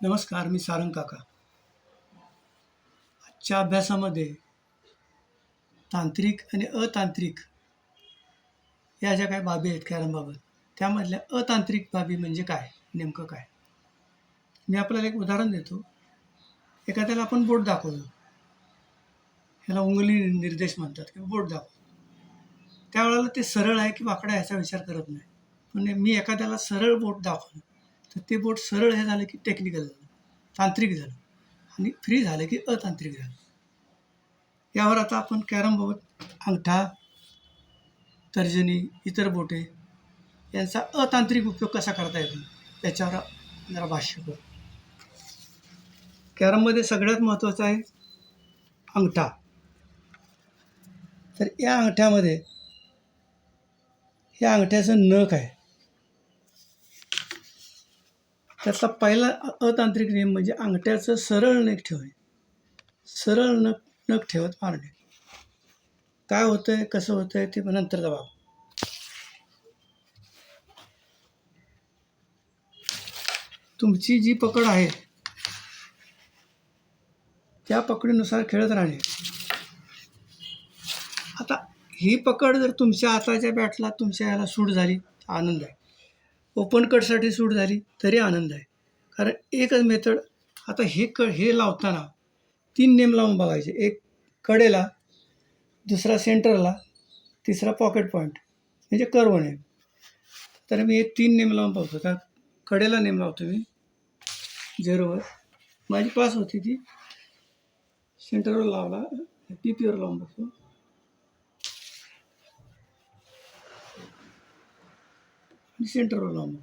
नमस्कार मी सारंग काका. आजच्या अभ्यासामध्ये तांत्रिक आणि अतांत्रिक या ज्या काही बाबी आहेत कॅरमबाबत त्यामधल्या अतांत्रिक बाबी म्हणजे काय नेमकं काय? मी आपल्याला एक उदाहरण देतो. एखाद्याला आपण बोट दाखवतो ह्याला उंगली निर्देश म्हणतात किंवा बोट दाखवतो त्यावेळेला ते सरळ आहे की वाकडं याचा विचार करत नाही. पण मी एखाद्याला सरळ बोट दाखवलं. तर ते बोट सरळ हे झालं की टेक्निकल झालं. तांत्रिक झालं. आणि फ्री झालं की अतांत्रिक झालं. यावर आता आपण कॅरमबाबत अंगठा तर्जनी इतर बोटे यांचा अतांत्रिक उपयोग कसा करता येतो याच्यावर जरा भाष्य करू. कॅरममध्ये सगळ्यात महत्त्वाचं आहे अंगठा. तर या अंगठ्यामध्ये या अंगठ्याचं नख आहे. त्यातला पहिला अतांत्रिक नियम म्हणजे अंगठ्याचं सरळ नख ठेवणे. सरळ नख नख ठेवत मारणे. काय होतंय कसं होतंय ते नंतर दबाव तुमची जी पकड आहे त्या पकडीनुसार खेळत राहणे. आता ही पकड जर तुमच्या हाताच्या बॅटला तुमच्या याला सूट झाली आनंद आहे. ओपन कटसाठी सूट झाली तरी आनंद आहे. कारण एकच मेथड आता हे क हे लावताना तीन नेम लावून बघायचे. एक कडेला दुसरा सेंटरला तिसरा पॉकेट पॉईंट म्हणजे कर्व नेम. तर मी हे तीन नेम लावून पाहतो त्या कडेला नेम लावतो मी. झेरोवर माझी पास होती ती. सेंटरवर लावला. पी पीवर लावून बघतो. आणि सेंटरवर लावून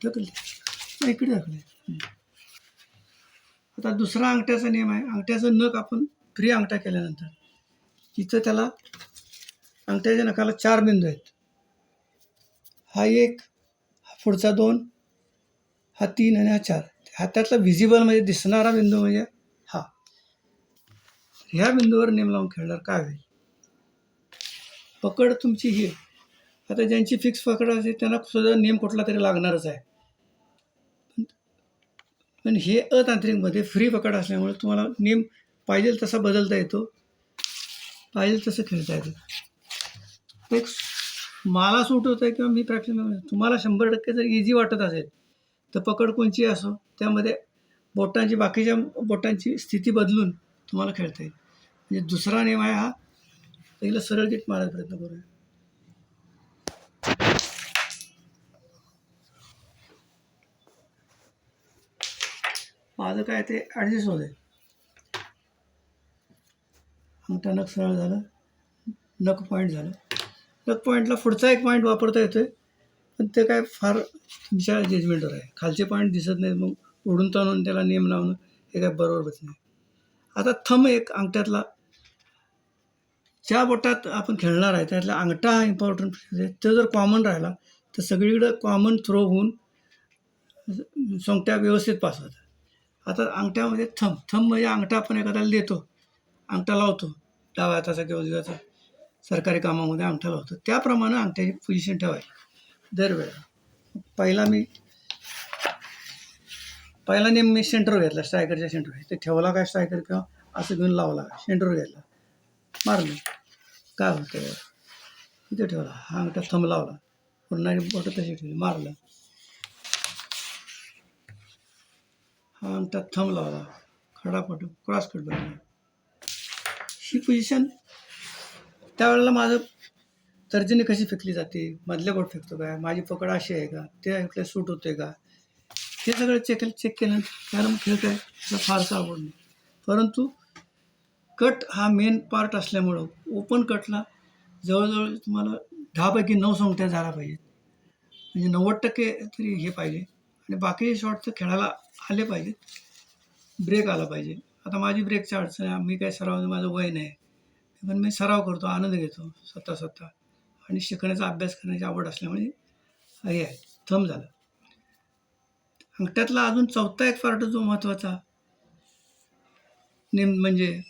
ढकलले नाही, इकडे ढकले. आता दुसरा अंगठ्याचा नियम आहे. अंगठ्याचं नख आपण फ्री अंगठा केल्यानंतर तिथं त्याला अंगठ्याच्या नखाला चार बिंदू आहेत. हा एक हा पुढचा दोन हा तीन आणि हा चार. हातातला व्हिजिबल म्हणजे दिसणारा बिंदू म्हणजे हा. ह्या बिंदूवर नेम लावून खेळणार काय होईल? पकड तुमची ही. आता ज्यांची फिक्स पकड असेल त्यांना सुद्धा नियम कुठला तरी लागणारच आहे. पण हे अतांत्रिकमध्ये फ्री पकड असल्यामुळे तुम्हाला नियम पाहिजे तसा बदलता येतो. पाहिजे तसं खेळता येतं. एक मला सूट होतं आहे किंवा मी प्रॅक्टिस तुम्हाला शंभर टक्के जर इझी वाटत असेल तर पकड कोणची असो त्यामध्ये बोटांची बाकीच्या बोटांची स्थिती बदलून तुम्हाला खेळता येईल. म्हणजे दुसरा नियम आहे हा पहिलं सरळ गेट मारायचा प्रयत्न करूया. माझं काय ते ॲडजस्ट होते आहे अंगठा सरळ झालं. नक पॉईंट झालं. नक पॉईंटला पुढचा एक पॉईंट वापरता येतोय. पण ते काय फार तुमच्या जजमेंटवर आहे. खालचे पॉईंट दिसत नाहीत मग ओढून ताणून त्याला नेम लावणं हे काय बरोबरच नाही. आता थंब एक अंगठ्यातला ज्या बोटात आपण खेळणार आहे त्यातला अंगठा हा इम्पॉर्टंट तो जर कॉमन राहिला तर सगळीकडं कॉमन थ्रो होऊन सोंगट्या व्यवस्थित पास होतात. आता अंगठ्यामध्ये थंब थंब म्हणजे अंगठा आपण एखाद्याला देतो अंगठा लावतो डाव्या हाताचा किंवा उजव्याचा सरकारी कामामध्ये अंगठा लावतो. त्याप्रमाणे अंगठ्याची पोझिशन ठेवायची. दरवेळा पहिला मी पहिला नेम मी सेंटर घेतला स्ट्रायकरच्या सेंटरवर ते ठेवला काय स्ट्रायकर किंवा असं घेऊन लावला सेंटर घेतला. मारलं. काय होतं? तिथे ठेवला. हा अंगठा थंब लावला. पुन्हा बोटं तशी ठेवली. मारलं. हा अंगठा थंब लावला. खडा पटू क्रॉस कट बनला. ही पोझिशन त्यावेळेला माझं तर्जनी कशी फेकली जाते? मधले बोट फेकतो काय माझी पकड अशी आहे का? ते आपल्या सूट होते का? ते सगळं चेक चेक केलं कारण खेळत आहे मला फारसं आवड नाही. परंतु कट हा मेन पार्ट असल्यामुळं ओपन कटला जवळजवळ तुम्हाला दहापैकी नऊ संख्या झाला पाहिजेत. म्हणजे नव्वद टक्के तरी हे पाहिजे. आणि बाकी शॉट तर खेळायला आले पाहिजेत. ब्रेक आला पाहिजे. आता माझी ब्रेकची अडचण आहे. मी काय सराव माझं वय नाही. पण मी सराव करतो आनंद घेतो स्वतः स्वतः. आणि शिकण्याचा अभ्यास करण्याची आवड असल्यामुळे हे आहे. थंब झालं. अंगठ्यातला अजून चौथा एक पार्ट जो महत्त्वाचा नेम म्हणजे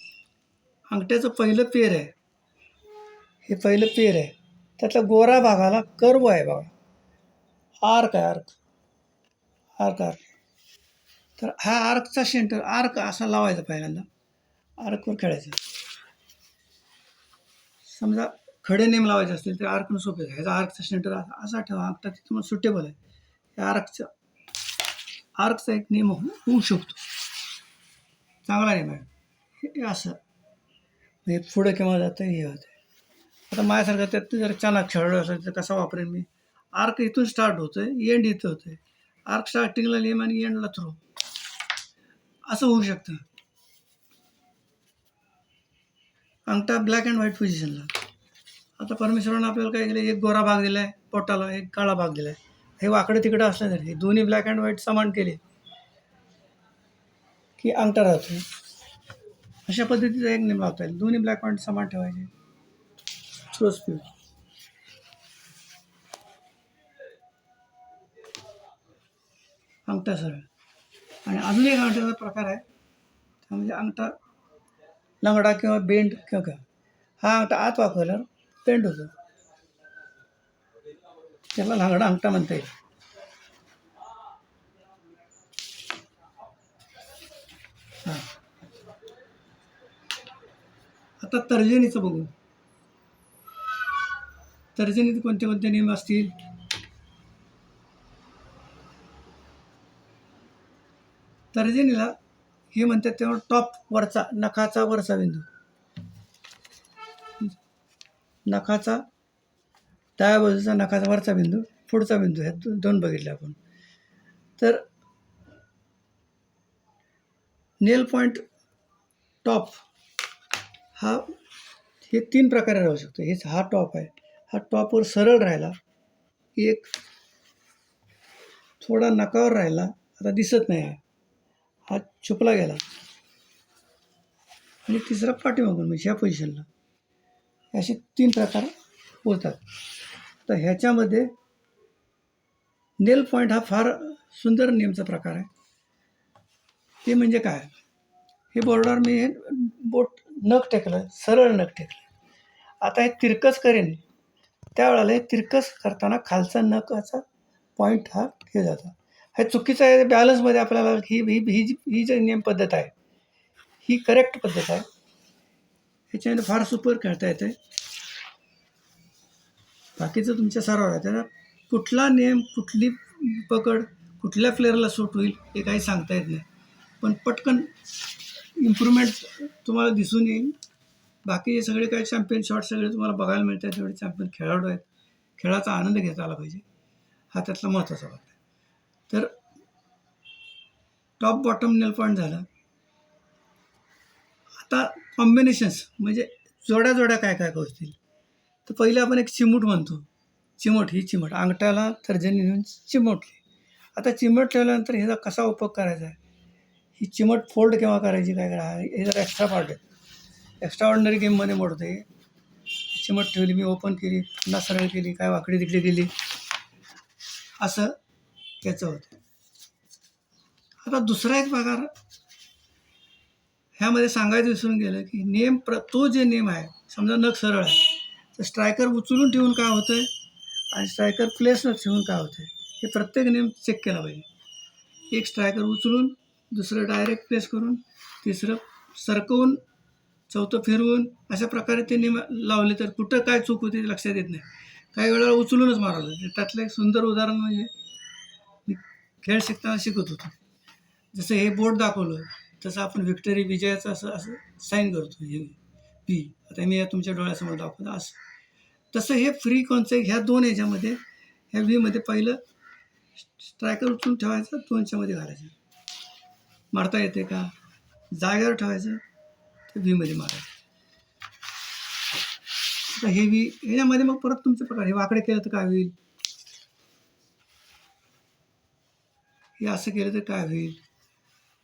अंगठ्याचं पहिलं पेर आहे. हे पहिलं पेर आहे. त्यातल्या गोरा भागाला कर्व आहे बघा. आर्क आहे आर्क. Arc arc. तर हा आर्कचा सेंटर आर्क असा लावायचा पहिल्यांदा. आर्कवर खेळायचं. समजा खडे नेम लावायचे असतील तर आर्कनं सोपे. ह्याचा आर्कचा सेंटर असा ठेवा. आर्कटा तुम्हाला सुटेबल आहे. त्या आर्कचा आर्कचा एक नियम होऊ होऊ शकतो. चांगला नियम आहे. हे असं. हे पुढं केव्हा जातं हे होतं आता माझ्यासारखं त्यात जर चाणक खेळलो असेल तर कसा वापरेन मी? आर्क इथून स्टार्ट होतोय एंड इथं होतोय. आर्क स्टार्टिंगला लिम आणि एंडला थ्रो असं होऊ शकतं. अंगठा ब्लॅक अँड व्हाईट पोझिशनला आता परमेश्वरानं आपल्याला काय केलं एक गोरा भाग दिला आहे पोटाला एक काळा भाग दिला आहे हे वाकडं तिकडं असलं तरी हे दोन्ही ब्लॅक अँड व्हाईट समान केले की अंगठा राहतो अशा पद्धतीचा एक नेम लावता येईल. दोन्ही ब्लॅक पॉईंट समान ठेवायचे. थ्रो स्पीड अंगठा सरळ. आणि अजून एक अंगठ्याचा प्रकार आहे. तो म्हणजे अंगठा लंगडा किंवा बेंड किंवा काय. हा अंगठा आत वापरल्यावर बेंड होतो. त्याला लंगडा अंगठा म्हणता येईल. आता तर्जनीचं बघू. तर्जनीत कोणते कोणते नियम असतील? तर्जनीला हे म्हणतात तेव्हा टॉप वरचा नखाचा वरचा बिंदू. नखाचा डाव्या बाजूचा नखाचा वरचा बिंदू पुढचा बिंदू ह्या दोन बघितले आपण. तर नेल पॉईंट टॉप हा हे तीन प्रकारे राहू शकतो. हेच हा टॉप आहे. हा टॉपवर सरळ राहिला. एक थोडा नकावर राहिला आता दिसत नाही आहे. हा छुपला गेला. आणि तिसरा पाठीमागून म्हणजे ह्या पोझिशनला असे तीन प्रकार होतात. तर ह्याच्यामध्ये नेल पॉईंट हा फार सुंदर नेमचा प्रकार आहे. ते म्हणजे काय? हे बोर्डावर मी हे बोट नख टेकलं सरळ नख टेकलं. आता हे तिरकस करेन. त्यावेळेला हे तिरकस करताना खालचा नखाचा पॉईंट हा हे जातो. हे चुकीचं आहे बॅलन्समध्ये आपल्याला ही ही ही जी ही जी नियम पद्धत आहे ही करेक्ट पद्धत आहे. ह्याच्याने फार सुपर खेळता येते. बाकीचं तुमच्या सराव आहे. त्याला कुठला नियम कुठली पकड कुठल्या प्लेअरला सूट होईल हे काही सांगता येत नाही. पण पटकन इम्प्रूव्हमेंट तुम्हाला दिसून येईल. बाकीचे सगळे काही चॅम्पियन शॉट सगळे तुम्हाला बघायला मिळतात तेवढे चॅम्पियन खेळाडू आहेत. खेळाचा आनंद घेता आला पाहिजे. हा त्यातला महत्त्वाचा भाग आहे. तर टॉप बॉटम नेल पॉईंट झालं. आता कॉम्बिनेशन्स म्हणजे जोड्या जोड्या काय काय असतील तर पहिले आपण एक चिमूट म्हणतो. चिमट ही चिमट. अंगठ्याला तर्जनी नेऊन चिमटली. आता चिमट ठेवल्यानंतर ह्याचा कसा उपयोग करायचा आहे? ही चिमट फोल्ड केव्हा करायची काय करा हे जरा एक्स्ट्रा पार्ट आहे. एक्स्ट्रा ऑर्डनरी गेममध्ये मोडते चिमट ठेवली मी ओपन केली पुन्हा सरळ केली काय वाकडी तिकडे गेली. असं याचं होतं. आता दुसरा एक प्रकार ह्यामध्ये सांगायचं विसरून गेलं की नेम प्र तो जे नेम आहे समजा नख सरळ आहे तर स्ट्रायकर उचलून ठेवून काय होतं आहे आणि स्ट्रायकर प्लेसवर ठेवून काय होतं आहे हे प्रत्येक नेम चेक केला पाहिजे. एक स्ट्रायकर उचलून दुसरं डायरेक्ट प्लेस करून तिसरं सरकवून चौथं फिरवून अशा प्रकारे ते निम लावले. तर कुठं काय चूक होते ते लक्षात येत नाही. काही वेळा उचलूनच मारवलं त्यातलं एक सुंदर उदाहरण म्हणजे मी खेळ शिकताना शिकत होतो. जसं हे बोर्ड दाखवलं तसं आपण विक्टरी विजयाचं असं असं साईन करतो. हे पी आता मी या तुमच्या डोळ्यासमोर दाखवलं असं. तसं हे फ्री कॉन्सेप्ट ह्या दोन ह्याच्यामध्ये ह्या व्हीमध्ये पहिलं स्ट्रायकर उचलून ठेवायचं दोनच्यामध्ये घालायचं. मारता येते का? जागेवर ठेवायचं ते व्हीमध्ये मारायचं. हे व्ही ह्याच्यामध्ये मग परत तुमचे प्रकार हे वाकडे केलं तर काय होईल? हे असं केलं तर काय होईल?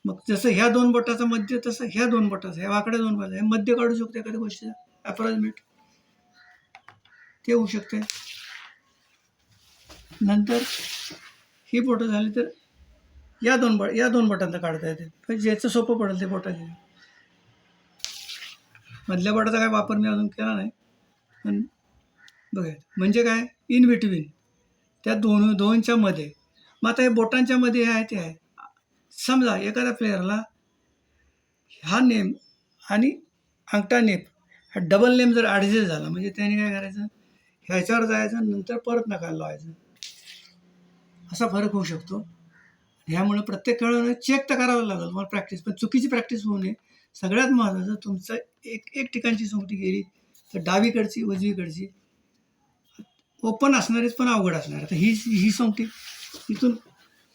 मग जसं ह्या दोन बोटाचं मध्य तसं ह्या दोन बोटाचं ह्या वाकड्या दोन बोटाचं हे मध्य काढू शकतो एखाद्या गोष्टीचं अप्रॉजमेंट ते होऊ शकते. नंतर ही बोटं झाली तर या दोन बट या दोन बटनचं काढता येते. पण ज्याचं सोपं पडेल ते बोटाचे मधल्या बोटाचा काय वापर मी अजून केला नाही. पण बघा म्हणजे काय? इन बिटवीन त्या दोन दोनच्या मध्ये. मग आता हे बोटांच्या मध्ये हे आहे ते आहे. समजा एखाद्या प्लेयरला हा नेम आणि अंगठा नेप हा डबल नेम जर ॲडजस्ट झाला म्हणजे त्याने काय करायचं? ह्याच्यावर जायचं नंतर परत नकायला लावायचं. असा फरक होऊ शकतो. ह्यामुळे प्रत्येक खेळाडूने चेक तर करावं लागेल. तुम्हाला प्रॅक्टिस पण चुकीची प्रॅक्टिस होऊ नये. सगळ्यात महत्त्वाचं तुमचं एक एक ठिकाणची सोंगटी गेली तर डावीकडची उजवीकडची. ओपन असणारीच पण अवघड असणार. आता ही ही सोंगटी इथून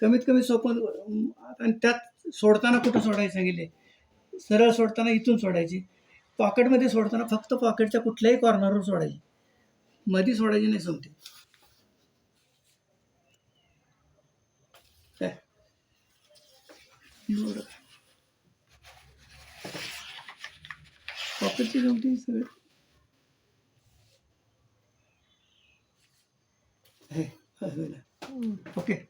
कमीत कमी सोपन आणि त्यात सोडताना कुठं सोडायचं सांगितले सरळ सोडताना इथून सोडायची. पॉकेटमध्ये सोडताना फक्त पॉकेटच्या कुठल्याही कॉर्नरवर सोडायची. मधी सोडायची नाही सोंगटी काय बरं पॉकेटची सोंगटी सगळं हे असं झालं. ओके